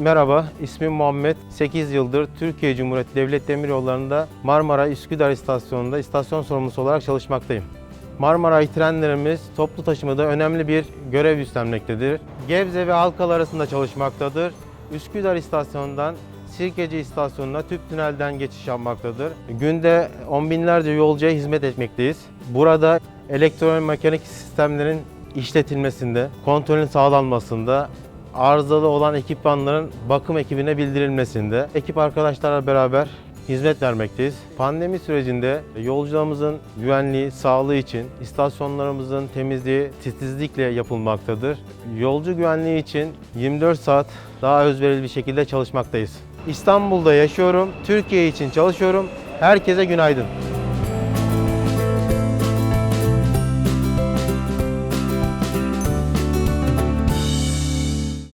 Merhaba, ismim Muhammed. 8 yıldır Türkiye Cumhuriyeti Devlet Demiryolları'nda Marmara Üsküdar istasyonunda istasyon sorumlusu olarak çalışmaktayım. Marmaray trenlerimiz toplu taşımada önemli bir görev üstlenmektedir. Gebze ve Halkalı arasında çalışmaktadır. Üsküdar istasyonundan Sirkeci istasyonuna tüp tünelden geçiş yapmaktadır. Günde on binlerce yolcuya hizmet etmekteyiz. Burada elektromekanik sistemlerin işletilmesinde, kontrolün sağlanmasında, arızalı olan ekipmanların bakım ekibine bildirilmesinde ekip arkadaşlarla beraber hizmet vermekteyiz. Pandemi sürecinde yolcularımızın güvenliği, sağlığı için istasyonlarımızın temizliği titizlikle yapılmaktadır. Yolcu güvenliği için 24 saat daha özverili bir şekilde çalışmaktayız. İstanbul'da yaşıyorum, Türkiye için çalışıyorum. Herkese günaydın.